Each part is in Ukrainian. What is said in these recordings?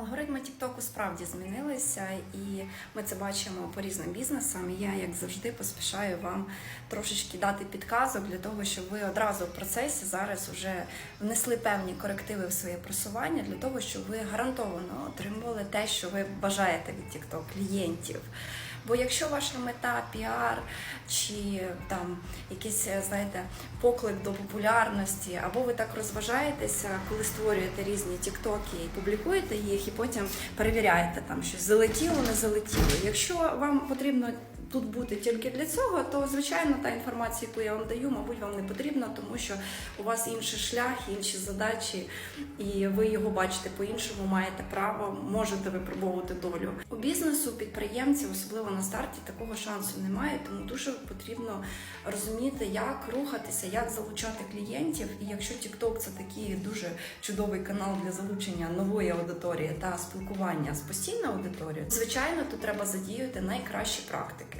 Алгоритми Тіктоку справді змінилися, і ми це бачимо по різним бізнесам. І я, як завжди, поспішаю вам трошечки дати підказок для того, щоб ви одразу в процесі зараз вже внесли певні корективи в своє просування для того, щоб ви гарантовано отримували те, що ви бажаєте від TikTok клієнтів. Бо якщо ваша мета піар чи там якийсь, знаєте, поклик до популярності, або ви так розважаєтеся, коли створюєте різні тіктоки і публікуєте їх, і потім перевіряєте там щось залетіло, не залетіло. Якщо вам потрібно тут бути тільки для цього, то звичайно та інформація, яку я вам даю, мабуть, вам не потрібна, тому що у вас інший шлях, інші задачі, і ви його бачите по-іншому, маєте право, можете випробовувати долю. У бізнесу підприємців, особливо на старті, такого шансу немає, тому дуже потрібно розуміти, як рухатися, як залучати клієнтів. І якщо TikTok це такий дуже чудовий канал для залучення нової аудиторії та спілкування з постійною аудиторією, звичайно, тут треба задіяти найкращі практики.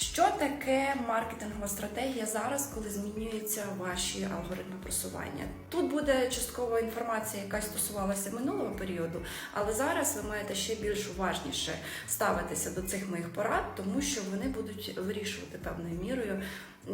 Що таке маркетингова стратегія зараз, коли змінюються ваші алгоритми просування? Тут буде часткова інформація, яка стосувалася минулого періоду, але зараз ви маєте ще більш уважніше ставитися до цих моїх порад, тому що вони будуть вирішувати певною мірою,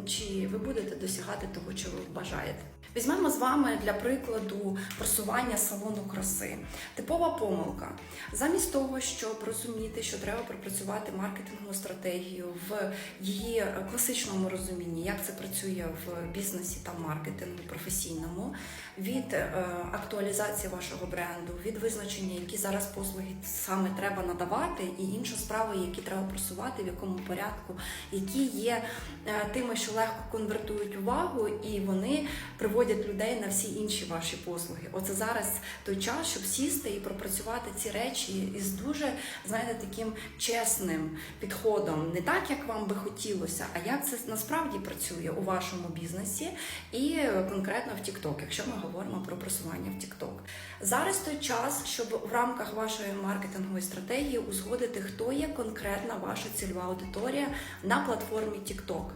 чи ви будете досягати того, чого ви бажаєте. Візьмемо з вами для прикладу просування салону краси. Типова помилка. Замість того, щоб розуміти, що треба пропрацювати маркетингову стратегію в її класичному розумінні, як це працює в бізнесі та маркетингу професійному, від е, актуалізації вашого бренду, від визначення, які зараз послуги саме треба надавати, і інша справа, які треба просувати, в якому порядку, які є е, тими, що легко конвертують увагу, і вони приводять людей на всі інші ваші послуги. Оце зараз той час, щоб сісти і пропрацювати ці речі із дуже, знаєте, таким чесним підходом, не так, як вам би хотілося, а як це насправді працює у вашому бізнесі і конкретно в TikTok, якщо ми говоримо про просування в TikTok. Зараз той час, щоб в рамках вашої маркетингової стратегії узгодити, хто є конкретна ваша цільова аудиторія на платформі TikTok.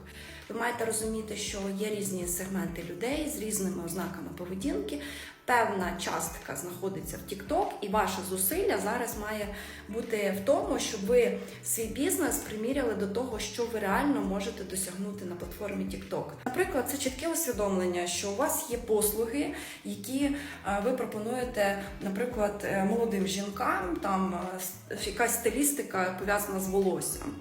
Ви маєте розуміти, що є різні сегменти людей з різними ознаками поведінки. Певна частка знаходиться в TikTok, і ваше зусилля зараз має бути в тому, щоб ви свій бізнес приміряли до того, що ви реально можете досягнути на платформі TikTok. Наприклад, це чітке усвідомлення, що у вас є послуги, які е, ви пропонуєте, наприклад, е, молодим жінкам, там е, якась стилістика пов'язана з волоссям.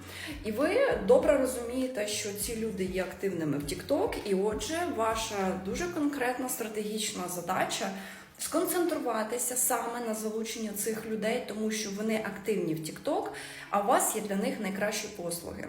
І ви добре розумієте, що ці люди є активними в TikTok, і отже, ваша дуже конкретна стратегічна задача сконцентруватися саме на залученні цих людей, тому що вони активні в TikTok, а у вас є для них найкращі послуги.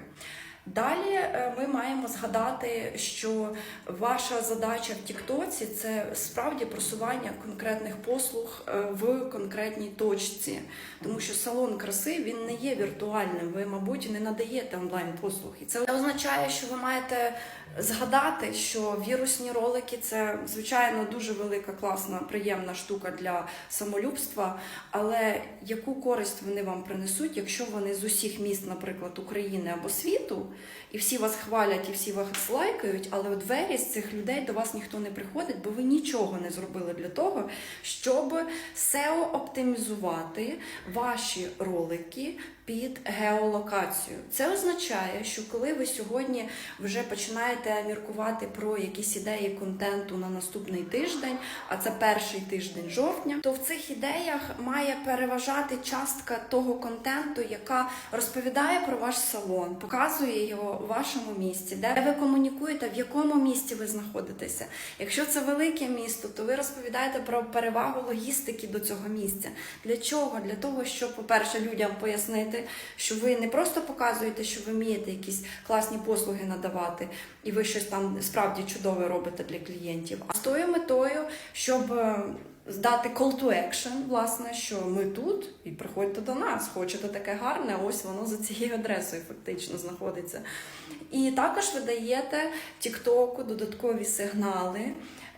Далі е, ми маємо згадати, що ваша задача в Тіктоці це справді просування конкретних послуг е, в конкретній точці, тому що салон краси він не є віртуальним. Ви, мабуть, не надаєте онлайн послуг. І це означає, що ви маєте згадати, що вірусні ролики це звичайно дуже велика, класна, приємна штука для самолюбства. Але яку користь вони вам принесуть, якщо вони з усіх міст, наприклад, України або світу, і всі вас хвалять, і всі вас лайкають, але у двері з цих людей до вас ніхто не приходить, бо ви нічого не зробили для того, щоб SEO оптимізувати ваші ролики під геолокацію. Це означає, що коли ви сьогодні вже починаєте міркувати про якісь ідеї контенту на наступний тиждень, а це перший тиждень жовтня, то в цих ідеях має переважати частка того контенту, яка розповідає про ваш салон, показує його у вашому місті, де ви комунікуєте, в якому місті ви знаходитеся. Якщо це велике місто, то ви розповідаєте про перевагу логістики до цього місця. Для чого? Для того, щоб, по-перше, людям пояснити, що ви не просто показуєте, що ви вмієте якісь класні послуги надавати, і ви щось там справді чудове робите для клієнтів, а з тою метою, щоб. е, Здати call to action, власне, що ми тут і приходьте до нас. Хочете таке гарне, ось воно за цією адресою фактично знаходиться. І також ви даєте TikTok додаткові сигнали,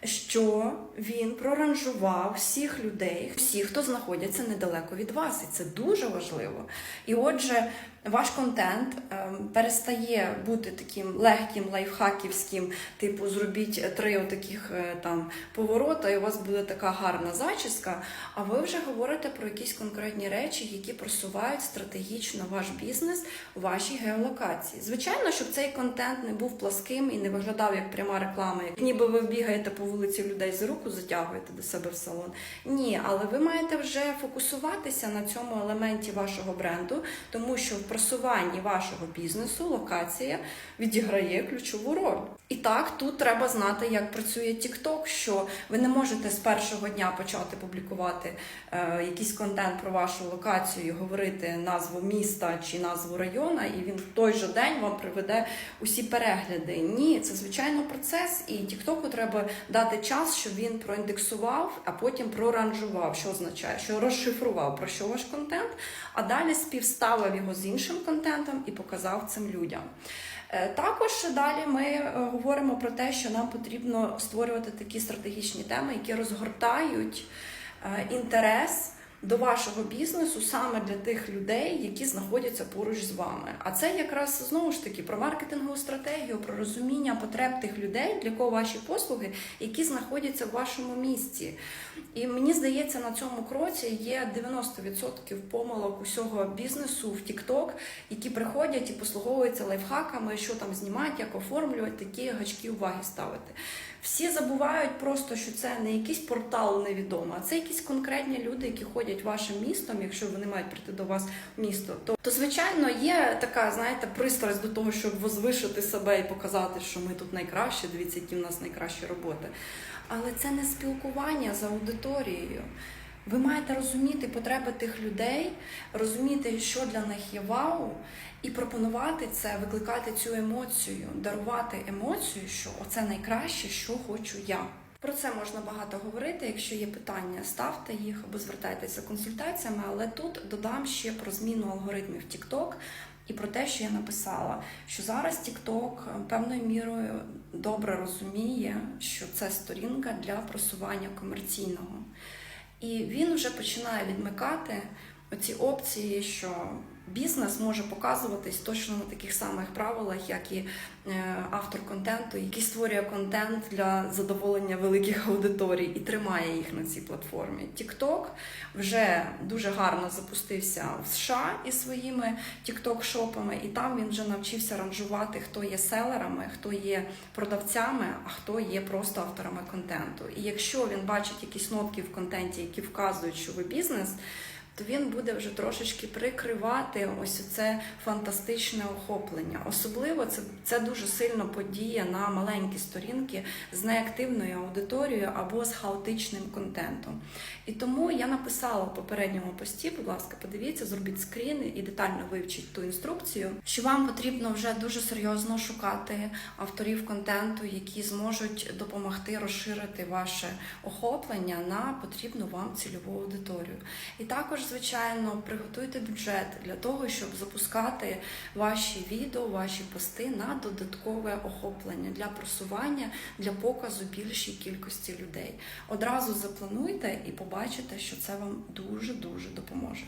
що він проранжував всіх людей, всіх, хто знаходяться недалеко від вас, і це дуже важливо. І отже, ваш контент ем, перестає бути таким легким, лайфхаківським, типу зробіть три отаких е, там поворота, і у вас буде така гарна зачіска. А ви вже говорите про якісь конкретні речі, які просувають стратегічно ваш бізнес у вашій геолокації. Звичайно, щоб цей контент не був пласким і не виглядав як пряма реклама, як ніби ви бігаєте по вулиці людей за руку, затягуєте до себе в салон. Ні, але ви маєте вже фокусуватися на цьому елементі вашого бренду, тому що в просуванні вашого бізнесу локація відіграє ключову роль. І так, тут треба знати, як працює TikTok, що ви не можете з першого дня почати публікувати е, якийсь контент про вашу локацію, говорити назву міста чи назву району, і він в той же день вам приведе усі перегляди. Ні, це звичайно процес, і TikTok треба дати час, щоб він проіндексував, а потім проранжував, що означає, що розшифрував про що ваш контент, а далі співставив його з іншим контентом і показав цим людям. Е, Також далі ми е, говоримо про те, що нам потрібно створювати такі стратегічні теми, які розгортають е, інтерес до вашого бізнесу саме для тих людей, які знаходяться поруч з вами. А це якраз знову ж таки про маркетингову стратегію, про розуміння потреб тих людей, для кого ваші послуги, які знаходяться в вашому місці. І мені здається, на цьому кроці є 90% помилок усього бізнесу в TikTok, які приходять і послуговуються лайфхаками, що там знімати, як оформлювати, такі гачки уваги ставити. Всі забувають просто, що це не якийсь портал невідомий, а це якісь конкретні люди, які ходять вашим містом, якщо вони мають прийти до вас в місто. То, то звичайно є така, знаєте, пристрасть до того, щоб возвишити себе і показати, що ми тут найкращі, дивіться, які в нас найкращі роботи. Але це не спілкування з аудиторією. Ви маєте розуміти потреби тих людей, розуміти, що для них є вау, і пропонувати це, викликати цю емоцію, дарувати емоцію, що оце найкраще, що хочу я. Про це можна багато говорити. Якщо є питання, ставте їх або звертайтеся консультаціями. Але тут додам ще про зміну алгоритмів TikTok і про те, що я написала, що зараз TikTok певною мірою добре розуміє, що це сторінка для просування комерційного. І він вже починає відмикати оці опції, що бізнес може показуватись точно на таких самих правилах, як і е, автор контенту, який створює контент для задоволення великих аудиторій і тримає їх на цій платформі. TikTok вже дуже гарно запустився в США із своїми TikTok-шопами, і там він вже навчився ранжувати, хто є селерами, хто є продавцями, а хто є просто авторами контенту. І якщо він бачить якісь нотки в контенті, які вказують, що ви бізнес то він буде вже трошечки прикривати ось це фантастичне охоплення. Особливо це, це дуже сильно подіє на маленькі сторінки з неактивною аудиторією або з хаотичним контентом. І тому я написала в попередньому пості, будь ласка, подивіться, зробіть скріни і детально вивчіть ту інструкцію, що вам потрібно вже дуже серйозно шукати авторів контенту, які зможуть допомогти розширити ваше охоплення на потрібну вам цільову аудиторію. І також звичайно, приготуйте бюджет для того, щоб запускати ваші відео, ваші пости на додаткове охоплення для просування, для показу більшій кількості людей. Одразу заплануйте і побачите, що це вам дуже дуже допоможе.